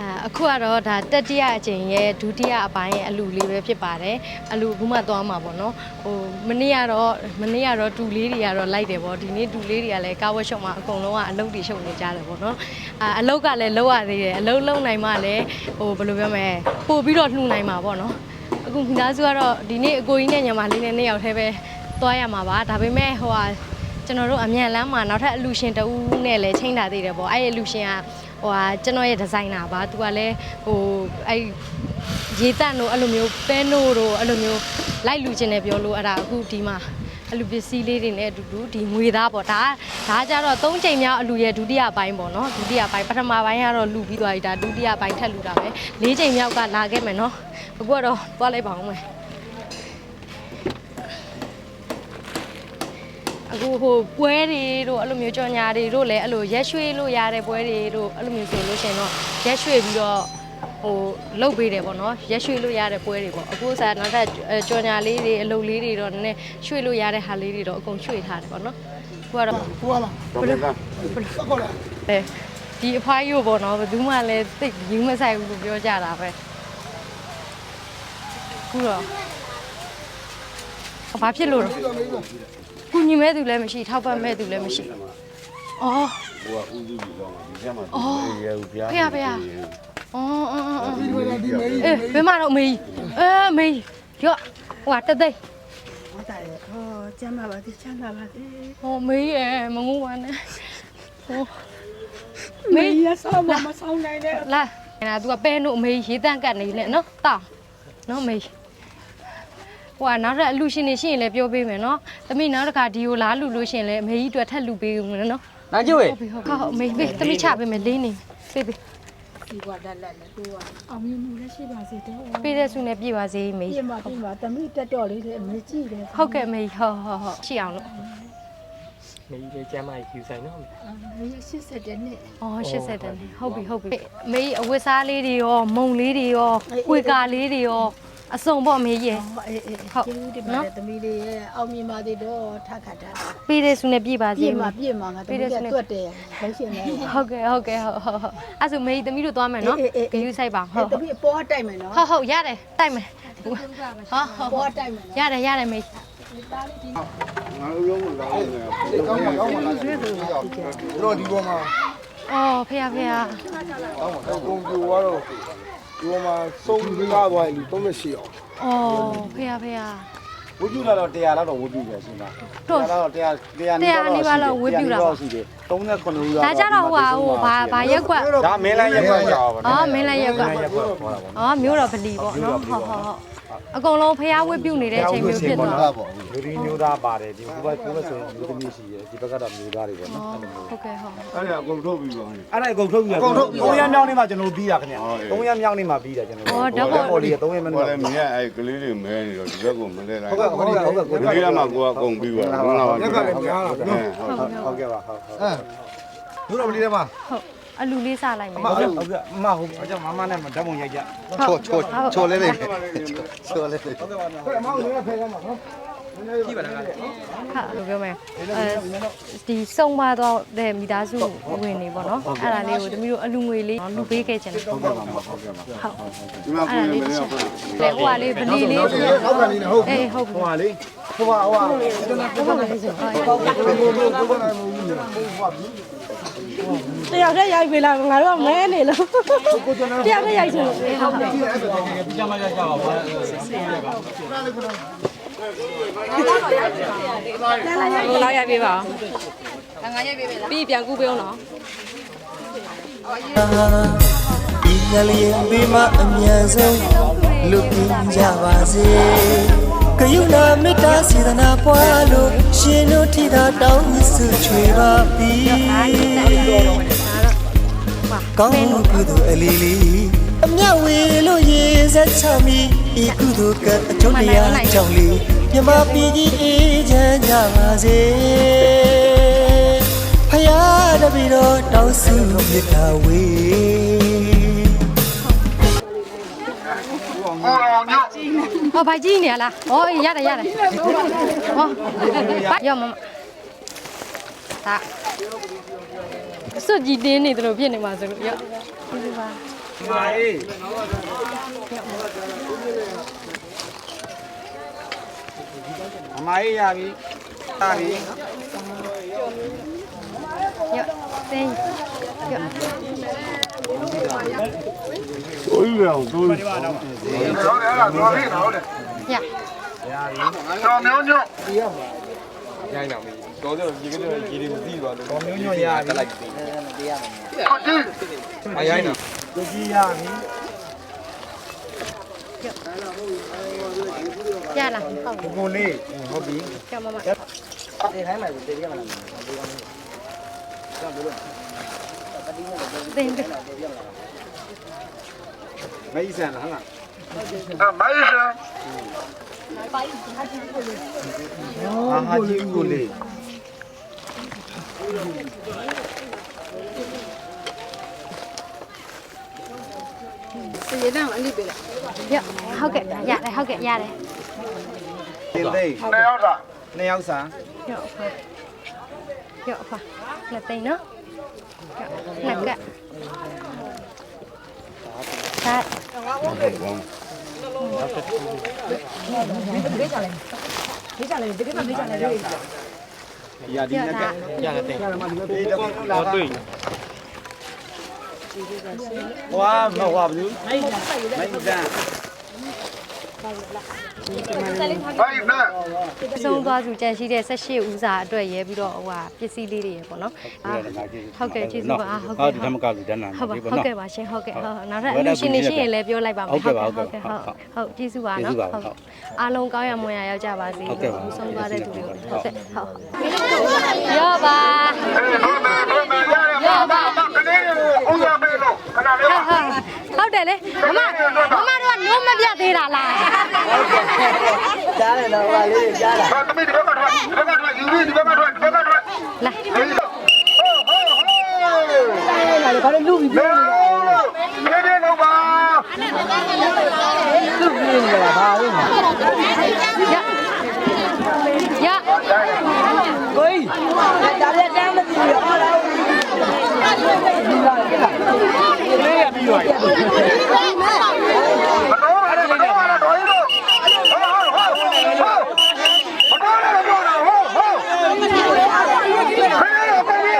အာအခုကတော့ဒါတတိယအကြိမ်ရဲ့ဒုတိယအပိုင်းရဲ့အလူလေးပဲဖြစ်ပါတယ်အလူအခုမှသွားမှာပေါ့နော်ဟိုမနေ့ကတော့မနေ့ကတော့တူလေးတွေကတော့လိုက်တယ်ပေါ့ဒီနေ့တူလေးတွေကလည်းကားဝက်ရှော့မှာအကုန်လုံးကအလုပ်တွေရှုပ်နေကြတယ်ပေါ့နော်အာအလုပ်ကလည်းလုပ်ရသေးတယ်အလုပ်လုပ်နိုင်မှလည်းဟိုဘယ်လိုပြောမလဲပို့ပြီးတော့လှူနိုင်မှာပေါ့နော်အခုမိသားစုကတော့ဒီနေ့အကိုကြီးနဲ့ညီမလေးနဲ့နှစ်ယောက်တည်းပဲသွားရမှာပါဒါပေမဲ့ဟိုဟာကျွန်တော်တို့အမြန်လမ်းမှာနောက်ထပ်အလူရှင်တဦးနဲ့လည်းချိန်တာသေးတယ်ပေါ့အဲ့ဒီအလူရှင်က ဟိုဟာကျွန်တော်ရဲ့ဒီဇိုင်နာပါသူကလည်းဟိုအဲ့ရေတန့်တို့အဲ့လိုမျိုးပဲနို့တို့အဲ့လိုမျိုးလိုက်လူချင်းတယ်ပြောလို့အဲ့ဒါအခုဒီမှာအလူပစ္စည်းလေးတွေနဲ့အတူတူဒီငွေသားပေါ့ဒါဒါကြတော့၃ချိန်မြောက်အလူရဲ့ဒုတိယပိုင်းပေါ့နော်ဒုတိယပိုင်းပထမပိုင်းကတော့လူပြီးသွားပြီဒါဒုတိယပိုင်းထပ်လူတာပဲ၄ချိန်မြောက်ကလာခဲ့မယ်နော်အခုကတော့သွားလိုက်ပါအောင်မယ် အခုဟိုပွဲတွေတို့အဲ့လိုမျိုးကြော်ညာတွေတို့လည်းအဲ့လိုရက်ရွှေလို့ရတဲ့ပွဲတွေတို့အဲ့လိုမျိုးဆိုလို့ရှရင်တော့ရက်ရွှေပြီးတော့ဟိုလုတ်ပေးတယ်ပေါ့နော်ရက်ရွှေလို့ရတဲ့ပွဲတွေပေါ့အခုစားနောက်ထပ်အဲ့ကြော်ညာလေးတွေအလုပ်လေးတွေတော့နည်းနည်းရွှေလို့ရတဲ့ဟာလေးတွေတော့အကုန်ရွှေထားတယ်ပေါ့နော်အခုကတော့ဟိုကလားဘယ်လိုဆက်ကောလားအဲဒီအဖွားကြီးကိုပေါ့နော်ဘယ်သူမှလည်းသိပ်ယူမဆိုင်ဘူးလို့ပြောကြတာပဲခုတော့ဘာဖြစ်လို့လဲဒီတော့မေးပါ ကုညီမဲ့သူလည်းမရှိထောက်ပံ့မဲ့သူလည်းမရှိအော်ဟိုကဥစုပြီးတော့ဒီချက်မှာဒီရေဦးပြားဖေရဖေရအော်အော်အော်အော်ဒီမှာဒီမေးအေးဘယ်မှာတော့မေးအဲမေးရော့ဟိုကတသိန်းဟုတ်တယ်ဟောကျမ်းပါပါဒီချမ်းသာပါစေဟိုမေးရမငုံပါနဲ့ဟိုမေမေးးရဆောင်မမဆောင်နိုင်နဲ့လာအဲ့ဒါ तू ကပဲနို့မေးရေးတန့်ကတ်နေနဲ့နော်တောင်းနော်မေး ဟိုကနောက်ထပ်အလူရှင်နေရှိရင်လည်းပြောပေးမယ်နော်သမီးနောက်တစ်ခါဒီကိုလားလူလို့ရှိရင်လည်းအမေကြီးအတွက်ထပ်လူပေးဦးမယ်နော်နာကျိုးရေဟုတ်ပြီဟုတ်ပြီဟုတ်မေးမေးသမီးချပေးမယ်လေးနေပေးပေးဒီကွာတက်လက်နဲ့သူကအောင်မြင်မှုလည်းရှိပါစေတော့ပေးတဲ့ဆုနဲ့ပြည့်ပါစေမေးပြင်ပါပြင်ပါတမိတက်တော့လေးတဲ့အမေကြည့်တယ်ဟုတ်ကဲ့မေးဟုတ်ဟုတ်ဟုတ်ရှိအောင်လို့မေးလေးကျမ်းမကြီးယူဆိုင်နော်မေး80တဲ့နှစ်အော်80တန်းဟုတ်ပြီဟုတ်ပြီမေးအဝတ်စားလေးတွေရောမုံလေးတွေရောကွေကာလေးတွေရော အစုံပေါ့မေးရဲ့ဟောအေးအေးဟုတ်ကျေးဇူးတင်ပါတယ်တမိလေးရဲ့အောင်မြင်ပါသေးတော့ထခတ်တာပေးတဲ့ဆုနဲ့ပြည့်ပါစေပြင်မှာပြင်မှာငါတမိကတွတ်တယ်လက်ရှင်နဲ့ဟုတ်ကဲ့ဟုတ်ကဲ့ဟုတ်ဟုတ်ဟုတ်အဲ့ဆိုမေးသမီးတို့သွားမယ်နော်အေးအေးအေးဂယူဆိုင်ပါဟုအဲ့တ်တဟုတ်မိပေါ်တိုက်မယ်နော်ဟုတ်ဟုတ်ရတယ်တိုက်မယ်ဟုတ်ဟုတ်ပေါ်တိုက်မယ်နော်ရတယ်ရတယ်မေးငါတို့ရုံးကိုလာနေတယ်ဒီကောင်းမှာကောင်းမှာလားဒီတော့ဒီပေါ်မှာအော်ဖေရဖေရ ကောင်းမှာကွန်ပျူတာတော့ ဒီပေါ်မှာစုံကားသွားရင်38အောင်အော်ဖေရဖေရဝတ်ပြလာတော့100လောက်တော့ဝတ်ပြတယ်ရှင်လား100လောက်100 100နီးပါးတော့ရှိတယ်39ဦးလောက်ဒါကြတော့ဟိုဟာဟိုဘာဘာရက်ကွက်ဒါမင်းလိုက်ရက်ခွက်ကြောက်ပါအော်မင်းလည်းရက်ကွက်ရက်ခွက်ခေါ်တာပါအော်မျိုးတော်ဗလီပေါ့နော်ဟုတ်ဟုတ်ဟုတ် အကုန်လုံးဖျားဝတ်ပြုတ်နေတဲ့အချိန်မျိုးဖြစ်သွားလူဒီမျိုးသားပါတယ်ဒီဘက်ကိုပဲဆိုရင်လူသမီးရှိတယ်ဒီဘက်ကတော့မျိုးသားတွေပေါ့နော်ဟုတ်ကဲ့ဟုတ်အဲ့ဒါအကုန်ထုတ်ပြီးပါအဲ့အဲ့ဒါအကုန်ထုတ်ပြီအကုန်ထုတ်ပြီ3ရက်မြောက်နေ့မှာကျွန်တော်ပြီးတာခင်ဗျ3ရက်မြောက်နေ့မှာပြီးတာကျွန်တော်အော်ဓာတ်ပေါ်ပေါ်လီက3ရက်မြောက်ဟိုနေ့လည်းမင်းအဲ့ကလေးတွေမဲနေတော့ဒီဘက်ကိုမလဲလိုက်ဟုတ်ကဲ့ဟုတ်ကဲ့ဟုတ်ကဲ့ကိုဒီကမှကိုကအကုန်ပြီးပါဟုတ်လားပါရက်ကလည်းများတာနော်ဟုတ်ကဲ့ပါဟုတ်ဟုတ်အဲတို့တော့မလေးထဲမှာဟုတ် အလူလေးစားလိုက်မယ်ဟုတ်ကဲ့ဟုတ်ကဲ့မဟုတ်အကြောင်းမမနဲ့ဓာတ်ပုံရိုက်ကြချိုချိုချိုလေးလေးချိုလေးဟုတ်ကဲ့အမောင်လေးဖဲကမှာနော် ဟာလိုပြောမယ်အဲဒီစုံပါတော့တဲ့မိသားစုဝင်နေပေါ့နော်အဲ့ဒါလေးကိုသမီးတို့အလူငွေလေးလူပေးခဲ့ချင်တယ်ဟုတ်ကဲ့ပါဟုတ်ကဲ့ပါဟုတ်ဒီမှာကိုယ်လည်းမလဲတော့လေဟိုကလေးဗလီလေးဟုတ်ကဲ့လေးနဲ့ဟုတ်အေးဟုတ်ပြီဟိုပါလေဟိုပါဟိုပါတယောက်တည်းရိုက်ပြီလားငါတို့ကမဲနေလို့တယောက်တည်းရိုက်ချင်လို့ လောက်ရိုက်ပေးပါငါရိုက်ပေးမယ်လားပြီးပြန်ကူးပေးအောင်နော်ဒီငလျင်ဘေးမှာအမြန်ဆုံးလွတ်ပြီးကြပါစေကယုနာမေတ္တာစေတနာပွားလို့ရှင်တို့ထိသာတောင်းဆုချွေပါပြီကောင်းမှုကုသိုလ်အလီလီ အမြဝေလို့ရေစက်ချမီဤကုသိုလ်ကအကျုံးတရားကြောင့်လေမြမပြည်ကြီးအေးချမ်းကြပါစေဖယားတပည့်တော်တောင်းဆုမေတ္တာဝေဟောဘာကြီးနေရလားဟောအေးရတယ်ရတယ်ဟောရောမမဒါစွတ်ကြီးတင်းနေတယ်လို့ဖြစ်နေမှာဆိုလို့ရောဒီလိုပါ မာအေးအမအေးရပြီရပြီရော့တင်းရော့ကိုကြီးရောကိုကြီးရရိုင်းအောင်ပြီ တော်တော်ရေကတော့ရေတွေမသိပါလို့တော်မျိုးညွန့်ရပြီလိုက်ပြီအရိုင်းတော့ကိုကြီးရပြီရလားဟုတ်ကိုကိုလေးဟုတ်ပြီကြောက်မမဒီခိုင်းလိုက်ပြီတကယ်မလားတင်းတယ်မကြီးစံလားဟုတ်လားအာ ဟာကြီးကိုလေးရော့ဟုတ်ကဲ့ရတယ်ဟုတ်ကဲ့ရတယ်တင်သိနှစ်ယောက်စာနှစ်ယောက်စာရော့ဖာရော့ဖာလက်သိန်းနော်ရော့လက်ကဒါဒီရ ဒီရော့နဒါကရတယ်တဲ့ဒီတော့တော့တွေ့ဟွာမဟုတ်ပါဘူးမိုင်းစံ အဆုံးသွားစုကြံရှိတဲ့18ဦးစာအတွက်ရဲပြီးတော့ဟိုဟာပစ္စည်းလေးတွေရပေါ့နော်အာဟုတ်ကဲ့ကျေးဇူးပါဟုတ်ကဲ့ဒီဓမ္မကလူတန်းနာဟုတ်ပါဒီဟုတ်နော်ကဲ့ပါရှင်ဟုတ်ကဲ့ဟုတ်နောက်ထပ်အလူရှင်နေရှင်ရင်လည်းပြောလိုက်ပါမယ်ဟုတ်ကဲ့ပါဟုတ်ကဲ့ဟုတ်ဟုတ်ကျေးဇူးပါကျေးနော်ဇူးပါဟုတ်အားလုံးကောင်းရမွန်ရရောက်ကြပါစေဟုတ်ကဲ့ပါဆုံးသွားတဲ့သူတွေကိုဟုတ်ကဲ့ဟုတ်ရောပါရောပါဟုတ် ဟုတ်တယ်လေမမမမတို့ကနိုးမပြတ်သေးတာလားကြားတယ်တော့ဟာလေးကြားတာလာရရ အ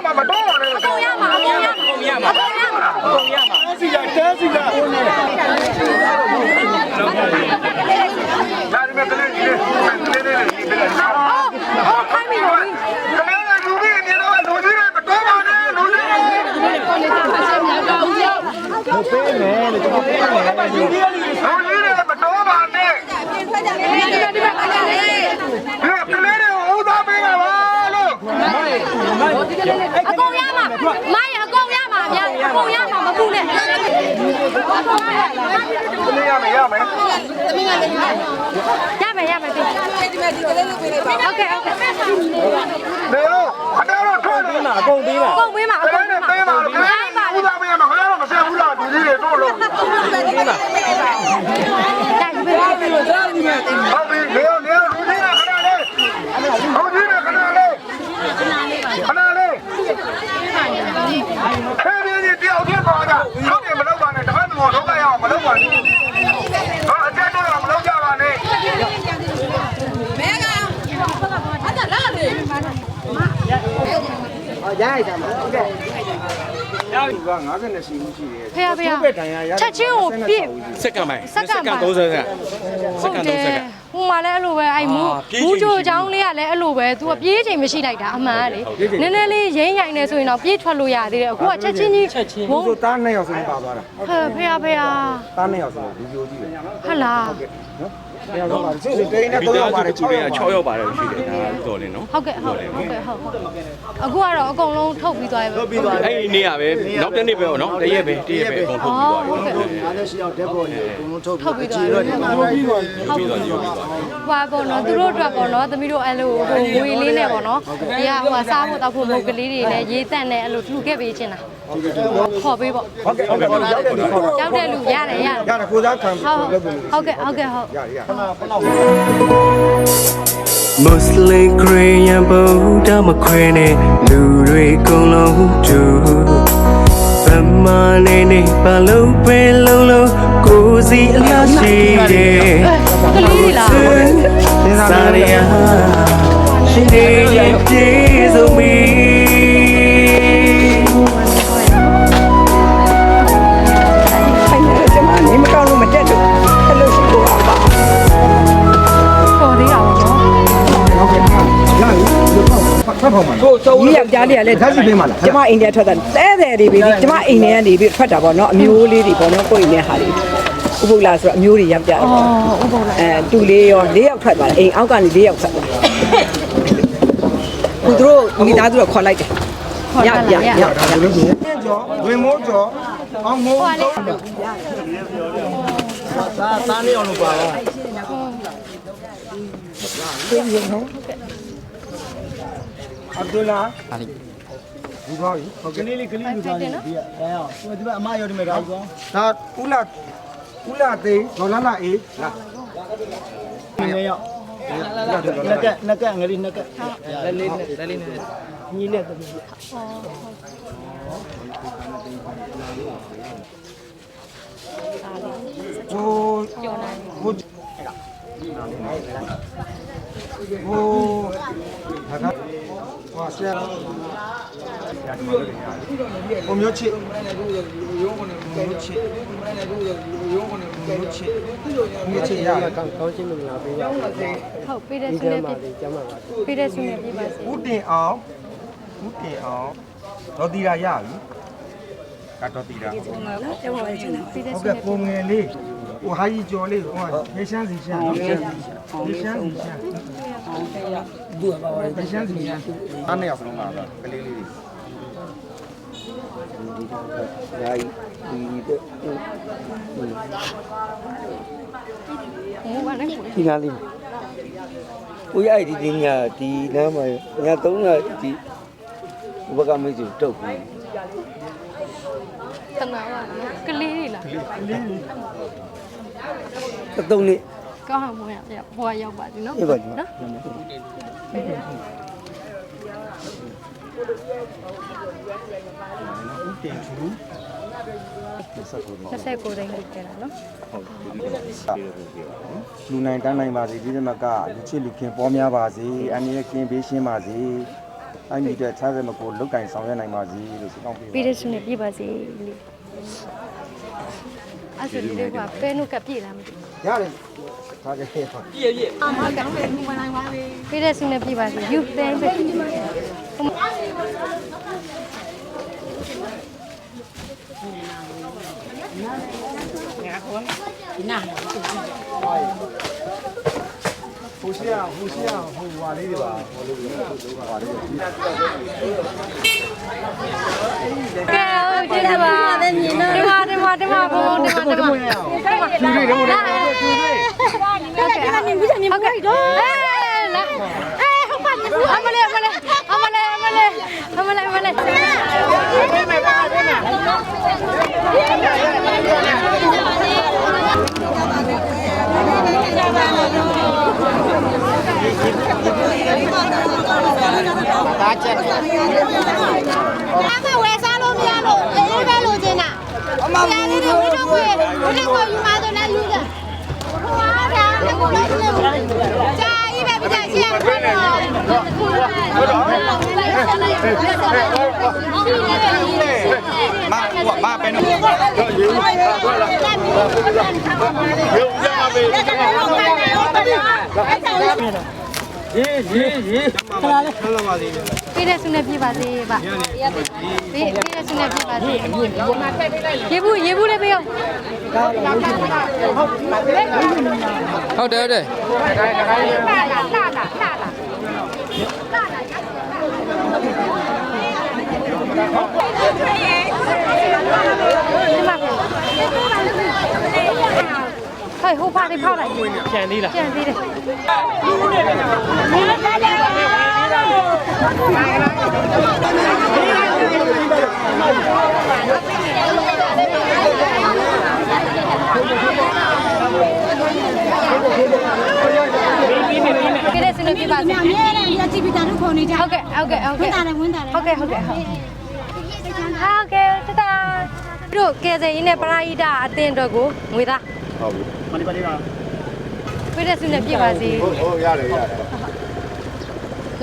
ကုန်ရမှာအကုန်ရမှာအကုန်ရမှာအကုန်ရမှာ စီရတဲစီရ အော်ခိုင်းပြီလို့ ဟုတ်ပေးမယ်လို့ကျွန်တော်ပေးမယ် အကုန်ရမှာမရအကုန်ရမှာဗျာအကုန်ရမှာမပူနဲ့ ရမယ်ရမယ်ရမယ်ရမယ်ပြီဟုတ်ကဲ့ဟုတ်ကဲ့နေရောအတော်တော့ထွက်နေအကုန်ပေးပါအကုန်ပေးမှာအခကုန်ဏပေးနဲ့မှာပေးပါလို့ခဏနဲ့ဦးသားပေးရမှာခဏတော့မဆက်ဘူးလားဒီလေးတွေတို့လို့ဒါယူပေးပါဟုတ်ပြီနေရောနေရောလူကြီးကခဏလေးလူကြီးကခဏလေးခဏလေးခဲရည်တယောက်တည်းပါတာဟုတ်တယ်မလုပ်ပါနဲ့တပတ်တော့လုံးလိုက်အောင်မလုပ်ပါနဲ့ဟောအတက်တော့မလုပ်ကြပါနဲ့ က50ရှိမှုရှိတယ်ဖေရဖေရချက်ချင်းကိုပြည့်စက္ကန့်ပိုင်းစက္ကန့်ပိုင်း30စက္ကန့်စဟုက္ကတ်န့်တယ်30စက္ကန့်ဟိုမှာလည်းအဲ့လိုပဲအဲ့မူအာပြေးမူချိန်ချိုချောင်းလေးကလည်းအဲ့လိုပဲ तू ကပြေးချိန်မရှိလိုက်တာအမှန်ကလေနည်းနည်းလေးရင်းရိုင်နေဆိုရင်တော့ပြေးထွက်လို့ရသေးတယ်အခုကချက်ချင်းကြီးဘုံဆိုတားနှစ်ယောက်စလုံးပါသွားတာဖေဖေရဖေရတားနှစ်ယောက်စလုံးဒီလိုကြည့်တယ်ဟုတ်လားနှစ်ယော က်စလုံးပါတယ်စစ်စစ်တိန်းနဲ့မိ3ယောသားက်စုပါတယ်တစ်ခု6တယောည်းက်ပါ6ယောက်ပါတယ်ရှိတယ်ဒါတော်လင်းနော်ဟုတ်ကဲ့ဟုတ်ဟုတ်ကဲ့ဟုတ်ဟုတ်အခုကတော့အကုန်လုံးထုတ်ပြီးသွားပြီထုတ်ပြီးသွားပြီအဲ့ဒီနေ့ရပဲနောက်တစ်နေ့ပဲပေါ့နော်တရက်ပဲတရက်ပဲအကုန်ထုတ်ပြီးသွားပြီဟုတ်ကဲ့58ယောက်ဓာတ်ပေါ်နေအကုန်လုံးထုတ်ထုတ်ပြီးပြီးသွားတော့ပြီဒီလိုပြီးသွားပြီးသွားပြီပြီးသွားပြီဟွာပေါ့နော်သူတို့အတွက်ပေါ့နော်သမီးတို့အဲ့လိုဟိုငွေလေးနဲ့ပေါ့နော်ဒီကဟိုစားဖို့တောက်ဖို့မုတ်ကလေးတွေနဲ့ရေးတန့်နဲ့အဲ့လိုလှူခဲ့ပေးခြင်းလားခေါ်ပေးပေါ့ဟုတ်ကဲ့ဟုတ်ကဲ့ရောက်တယ်ဒီခေါ်တာရောက်တဲ့လူရတယ်ရတယ်ရတယ်ကိုစားခံဟုတ်လုပ်ပြီဟုတ်ကဲ့ဟုတ်ကဲ့ဟုတ်ရရမွတ်စလင်ခရစ်ယာန်ဗုဒ္ဓမခွဲနဲ့လူတွေအကုန်လုံးတူဗမနေနေပါလို့ပဲလုံးလုံးကိုယ်စီအလားရှိတယ်ကလေးတွေလားစာရယာရှင်နေရဲ့ပြေဆုံးမီ ကြီးယောက်ျားလေးကလည်းဓာတ်စီပေးမှာလားကျမအိမ်ထဲထွက်တာတဲတဲ့တွေပြီးကျမအိမ်ထဲကနေပြီးထွက်တာပေါ့နော်အမျိုးလေးတွေပေါ့နော်ကိုယ့်အိမ်ထဲဟာလေးဥပုပ်လာဆိုတော့အမျိုးတွေယောက်ျားပေါ့အော်ဥပုံလိုက်အဲတူလေးရော၄ယောက်ထွက်သွားတယ်အိမ်အောက်ကနေ၄ယောက်ထွက်သွားသူတို့မိသားစုတော့ခေါ်လိုက်တယ်ခေါ်ရလာရလားရရလို့ရှိရင်ကျော်ဝင်မိုးကျော်အောင်မိုးဟိုကလေးသားသားနေအောင်လို့ပါတော့ အဗ်ဒူလာဟာလီဒီကောင်းဟုတ်ကလေးလေးကလေးလူသားလေးဒီကအဲအောင်ဒီဒီအမရောဒီမဲ့တော့ကောဒါဦးလာဦးလာသေးဒေါ်လာလာအေးလာနေရောက်နက်ကနက်ကငရီနက်ကလက်လေးနဲ့လက်လေးနဲ့ညီနဲ့တမီးဟိုကျော်နိုင်ဟို ဟိုဟာကဟိုဆရာဟိုမျိုးချစ်ရုံးကနေမျိုးချစ်ရုံးကနေမျိုးချစ်မျိုးချစ်ရကောင်းကောင်းချင်းမလာပေးပါဟုတ်ပေးတဲ့ဆုနဲ့ပြကျမ်းပါပါပေးတဲ့ဆုနဲ့ပြပါစေဦးတင်အောင်ဦးတင်အောင်ဒေါ်တီရာရပြီကတော့တီရာပေးတဲ့ဟုတ်ဆုကဲ့နဲ့ပုံငယ်လေး ဟိုဟာကြီးကျော်လေးဟိုရေရှမ်းစီရှမ်းရေရှမ်းစီရှမ်းသူ့ပါပါရေရှမ်းစီရှမ်းအားနေအောင်ဆုံးပါကလေးလေးတွေဟိုကလည်းဒီနားလေးဦးရဒီဒီညာဒီနားမှာညာသုံးနာဒီဘကမေးချင်တုတ်ပြီတနာပါနော်ကလေးတွေလားအ သုံးလေးကောင်းအောင်မရရဟိုကရောက်ပါသည်နော်ပြပါဒီနော်ဦးတင်ချူ29သိန်းကိုကျန်တာနော်လူနိုင်တန်းနိုင်ပါစေဒီသမကလူချစ်လူခင်ပေါ်များပါစေအန်ရဲ့ကင်းပေးရှင်းပါစေအန်ကြီးတဲ့ခြားစမကိုလုတ်ကင်ဆောင်ရွက်နိုင်ပါစေလို့ဆုတောင်းပေးပါပေးတဲ့ဆုနဲ့ပြပါစေလေးအဲ့ဆိုဒီလေးကပဲနုကပြည့်လားမသိဘူး ရတယ်ထားခဲ့ပါပေးတဲ့ဆုနဲ့ပြပါစေ 好些啊，的吧，这吧， ဘုံဒီမှာဒီမှာသူတွေတော့သူတွေဟုတ်ကဲ့ဟုတ်ကဲ့မြင်မြင်ဟုတ်ကဲ့တော့အဲလာအဲဟုတ်ပါအမလေးအမလေးအမလေးအမ လေးအမလေးအမလေးပေးတဲ့ဆုနဲ့ပြပါစေဗျပေးပေးတဲ့ဆုနဲ့ပြပါစေရေဘူးရေဘူးလေးပေးအောင်ဟုတ်တယ်ဟုတ်တယ်ဟဲ့ဟိုဖားလေးဖောက်လို က်ကြံသေးလားကြံသေးတယ်ပြည့်တဲ့စနေပြပါစေအမြဲတမ်းရကြည့်ပြီးတာတို့ခေါ်နေကြဟုတ်ကဲ့ဟုတ်ကဲ့ဟုတ်ကဲ့ဝင်တာလည်းဝင်တာလည်းဟုတ်ကဲ့ဟုတ်ကဲ့ဟုတ်ဟာကဲတတာတို့ကဲစရင်နဲ့ပရာဟိတအတင်းအတွက်ကိုငွေသား ဟုတ်ပြီမဒီပါလေးကခွေးတဲ့စုနဲ့ပြည့်ပါစေဟုတ်ဟုတ်ရတယ်ရတယ်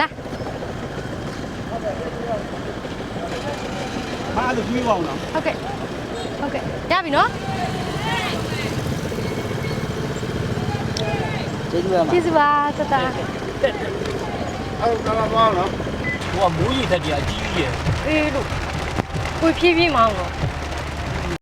လာမအားလို့ပြီးပါအောင်နော်ဟုတ်ကဲ့ဟုတ်ကဲ့ရပြီနော်ကျေးဇူးပါမကျေးဇူးပါတတာအဲ့ဒါတော့နော်ဟိုကမိုးရီတက်ကြီးအကြီးကြီးရယ်အေးလို့ကိုဖြည်းဖြည်းမအောင်တော့